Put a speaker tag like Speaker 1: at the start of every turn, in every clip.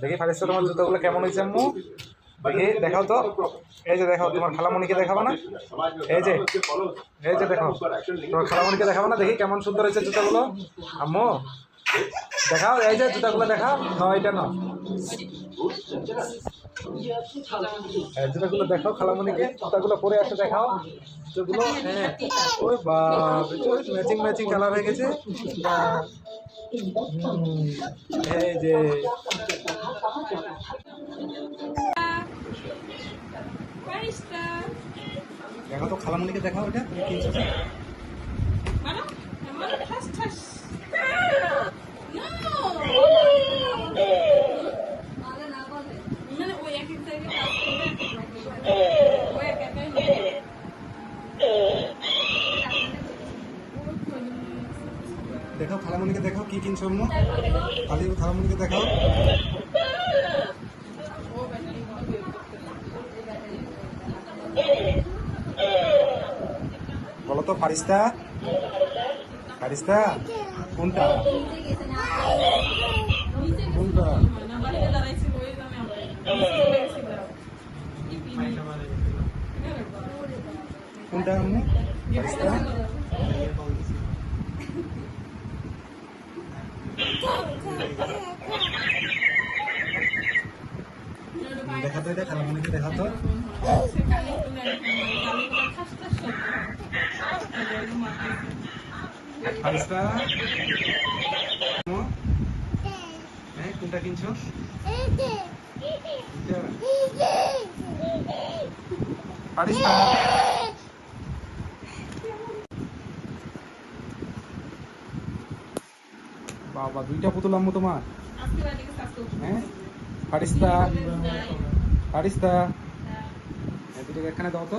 Speaker 1: দেখি ফারিস্তা, তোমার জুতোগুলো কেমন হয়েছে আম্মু? দেখি, দেখাও তো। এই যে দেখাও, তোমার খালামণিকে দেখাবো না? এই যে এই যে দেখো তোমার খালামণিকে দেখাবো না? দেখি কেমন সুন্দর হয়েছে জুতোগুলো। আম্মু, দেখাও, এই যে জুতাগুলো দেখাও। ন এটা ন জুতাগুলো দেখাও খালামণিকে জুতাগুলো পরে আসে দেখাও। জুতোগুলো হ্যাঁ। ওই বাপ ম্যাচিং ম্যাচিং কালার হয়ে গেছে। এই যে দেখা তো খালামণিকে দেখাও এটা। তুমি দেখাও কি কিনছো অন্য খালি খালামণিকে দেখাও। বলো তো, ফারিস্তা? ফারিস্তা, কোনটা? কোনটা? কোনটা, আম্মু? ফারিস্তা? দেখা তো এটা খালামণিকে দেখা তো ফারিস্তা? হ্যাঁ কোনটা কিনছো? ফারিস্তা বাবা দুইটা পুতুল আম্মু তোমার? হ্যাঁ? ফারিস্তা। ফারিস্তা। হ্যাঁ, দুটোকে এখানে দাও তো।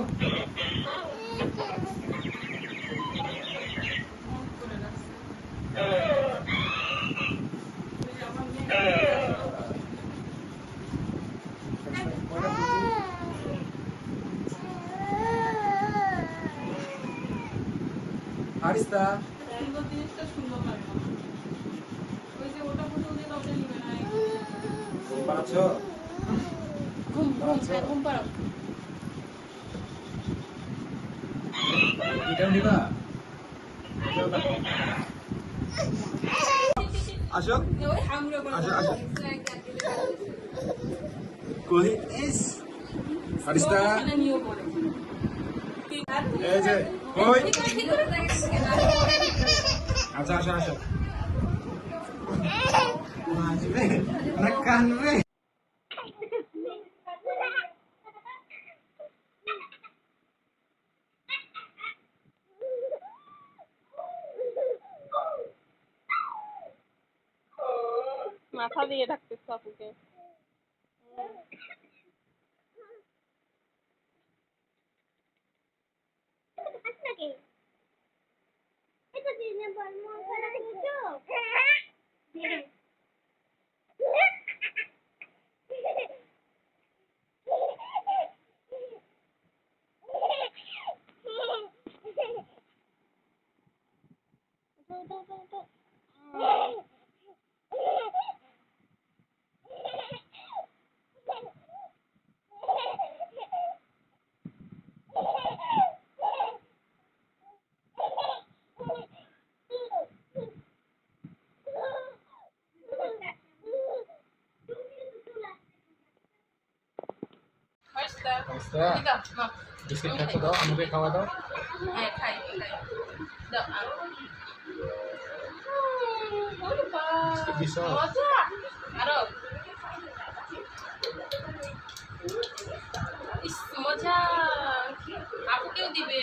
Speaker 1: ফারিস্তা। আসো
Speaker 2: ওই হামুড়া করে
Speaker 1: আসো, আসো। কই ইস ফারিস্তা
Speaker 2: নিয়েও পড়ে
Speaker 1: এই যে কই? আচ্ছা আসো আসো। আসবে না কানবে?
Speaker 2: মাথা দিয়ে ডাকতেছ আপুকে।
Speaker 1: বিস্কিট খাচ্ছ দাও আমাকে খাওয়া দাও।
Speaker 2: হ্যাঁ মজা আপুকেও দিবে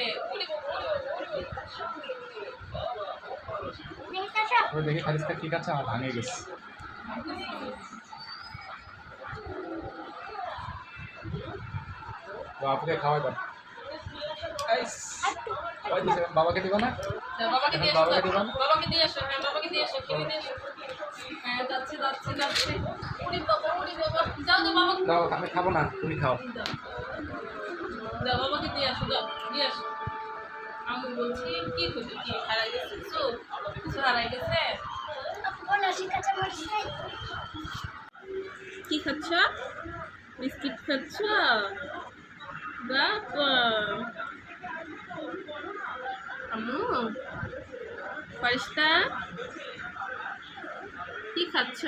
Speaker 1: দেখি ফারিস্তা কি খাচ্ছে? আমার ভাঙে গেছে। ও আপুকে খাওয়া দাও। বাবাকে দিবা না?
Speaker 2: বাবাকে দিয়ে
Speaker 1: বাবাকে
Speaker 2: বাবাকে দিয়ে আসো হ্যাঁ বাবাকে দিয়ে আসো দিয়ে আসো। হ্যাঁ যাচ্ছে যাচ্ছে যাচ্ছে। ওরে বাবা ওরে বাবা। যাও তো বাবা।
Speaker 1: দাও আমি খাব না তুমি খাও।
Speaker 2: দাও বাবাকে দিয়ে আসো দাও দিয়ে আসো। আমি বলছি কি খুঁজে কি হারাই গেছে কিছু? কিছু হারাই গেছে? কি খাচ্ছ? বিস্কিট খাচ্ছ? আম্মু, ফারিস্তা, কি খাচ্ছ?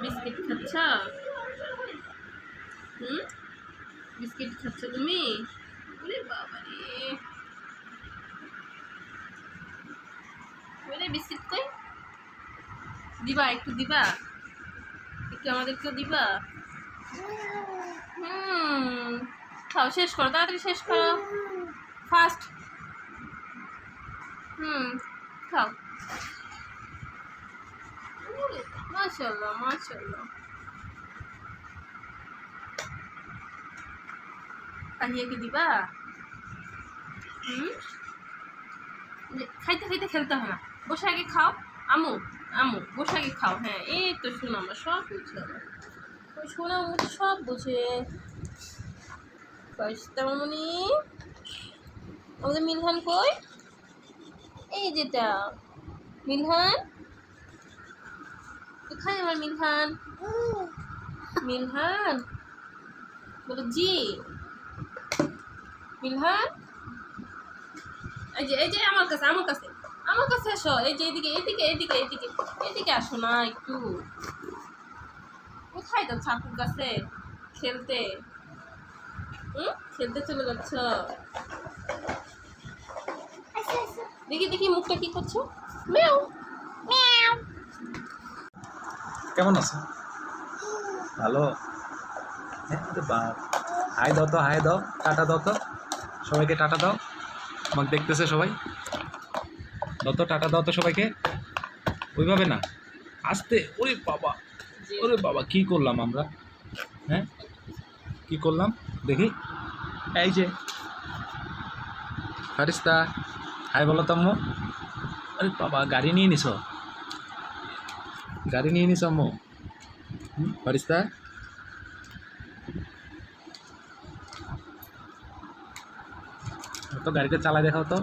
Speaker 2: বিস্কিট খাচ্ছ? হুম? বিস্কিট খাচ্ছ তুমি? ওরে বাবা বিস্কিট কই? দিবা, একটু দিবা? একটু আমাদেরকে দিবা? হুম। খাও, শেষ করো, তাড়াতাড়ি শেষ করো। ফাস্ট হুম, খাও। মাশাল্লাহ মাশাল্লাহ কাহিয়াকে দিবা? হুম। খাইতে খাইতে খেলতে হয় না। বসে আগে খাও। আমু আমু, বসে আগে খাও। হ্যাঁ এই তো শোনো আমার, সব বুঝে সব বুঝে আমাদের মিলহান কই? এই যেটা, মিলহান? কোথায় আমার মিলহান? মিলহান? বলো জি। মিলহান? এই যে এই যে আমার কাছে আমার কাছে আমার কাছে আসো এই যে এদিকে এদিকে এদিকে এদিকে এদিকে আসো না একটু। কোথায় যাচ্ছ আপুর কাছে? খেলতে। হুম? খেলতে চলে যাচ্ছ? দেখি দেখি মুখটা কি করছ। মেও মেও
Speaker 1: কেমন আছো? ভালো। হ্যাঁ, হাই দাও তো হাই দাও টাটা দাও তো। সবাইকে টাটা দাও। আমাকে দেখতেছে সবাই। দাও তো টাটা দাও তো সবাইকে। ওইভাবে না। আসতে ওরে বাবা। ওরে বাবা, কি করলাম আমরা? হ্যাঁ? কি করলাম? দেখি। এই যে। ফারিস্তা, হাই বলো তো আম্মু। আরে বাবা, গাড়ি নিয়ে নিছ? গাড়ি নিয়ে নিছ আম্মু? ফারিস্তা? তো গাড়িটা চালাই দেখাও তো।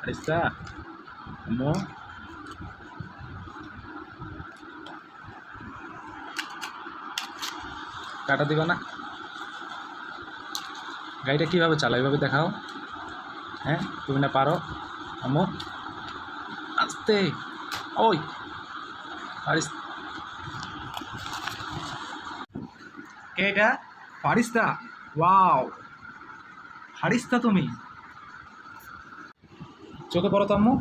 Speaker 1: ফারিস্তা, আম্মু? কাটা দিবা না। গাড়িটা কীভাবে চালাও এভাবে দেখাও। হ্যাঁ তুমি না পারো। আম্মু। আস্তে। ওই। ফারিস কে এটা ফারিস্তা ওয়াও। ফারিস্তা তুমি। চোখে পড়ো তো আম্মু।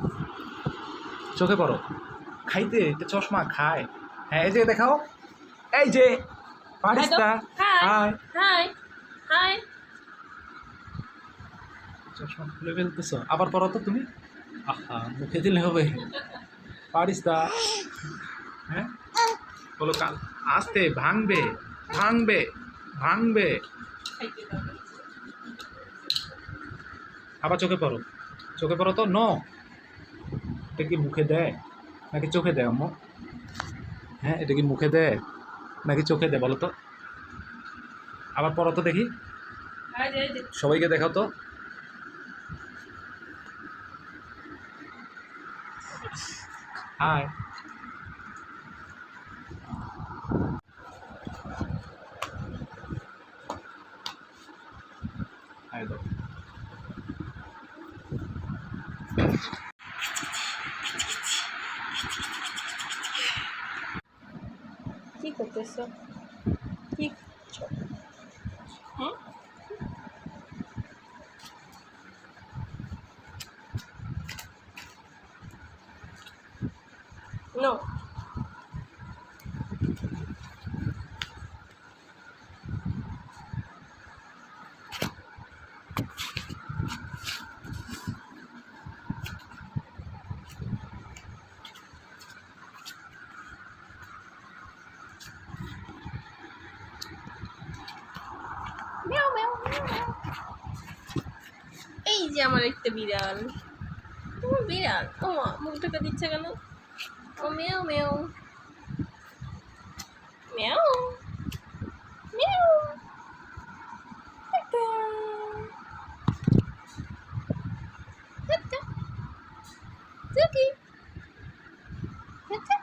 Speaker 1: চোখে পড়ো। খাইতে? এটা চশমা খায়। হ্যাঁ এই যে দেখাও। এই যে। ফারিস্তা
Speaker 2: হাই
Speaker 1: হাই
Speaker 2: হাই
Speaker 1: চশমা খুলে ফেলতেছো। আবার পড়ো তো তুমি। আহা মুখে দিলে হবে। পারিস্তা হ্যাঁ? বলো কাল আসতে ভাঙবে ভাঙবে ভাঙবে। আবার চোখে পড়ো। চোখে পড়ো তো? ন এটা কি মুখে দেয়? নাকি চোখে দেয় আম্মু? হ্যাঁ এটা কি মুখে দেয়? নাকি চোখে দে বলো তো। আবার পড়ো তো দেখি। সবাইকে দেখাও তো। হাই
Speaker 2: করতেছো আমার একটা বিড়াল। তোমার বিড়াল? ও মা মুখটাকে দিচ্ছে কেন? ও মেও মেও। মেও? মেও। টাটা। টাটা। Tuki. টাটা।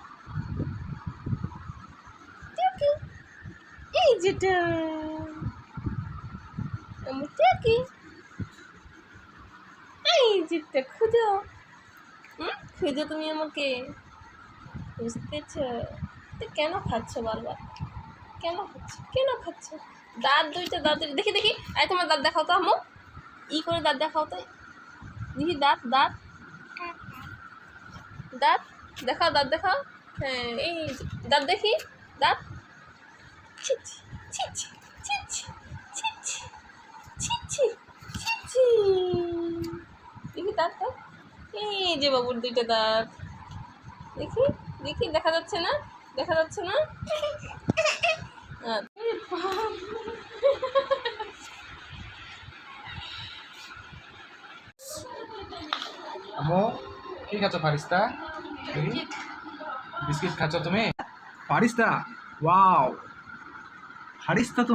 Speaker 2: যেটা। আমুটা কি এই যেটা খুঁজো। হুম? খুঁজো তুমি আমাকে। বুঝতেছ তো কেন খাচ্ছ বারবার? কেন খাচ্ছ? কেন খাচ্ছ? দাঁত দুইটা দাঁত দেখি দেখি। আয় তোমার দাঁত দেখাও তো আম্মু। ই করে দাঁত দেখাও তো। দেখি দাঁত দাঁত। দাঁত দেখাও দাঁত দেখাও। হ্যাঁ এই দাঁত দেখি। দাঁত। ছিছি ছিছি ছিছি ছিছি ছিছি ছিছি দেখি দাঁত দাঁত এই যে বাবুর দুইটা দাঁত। দেখি দেখি, দেখা যাচ্ছে না? দেখা যাচ্ছে না।
Speaker 1: আম্মু, কি খাচ্ছ ফারিস্তা? বিস্কিট খাচ্ছ তুমি? ফারিস্তা, ওয়াও। ফারিস্তা তো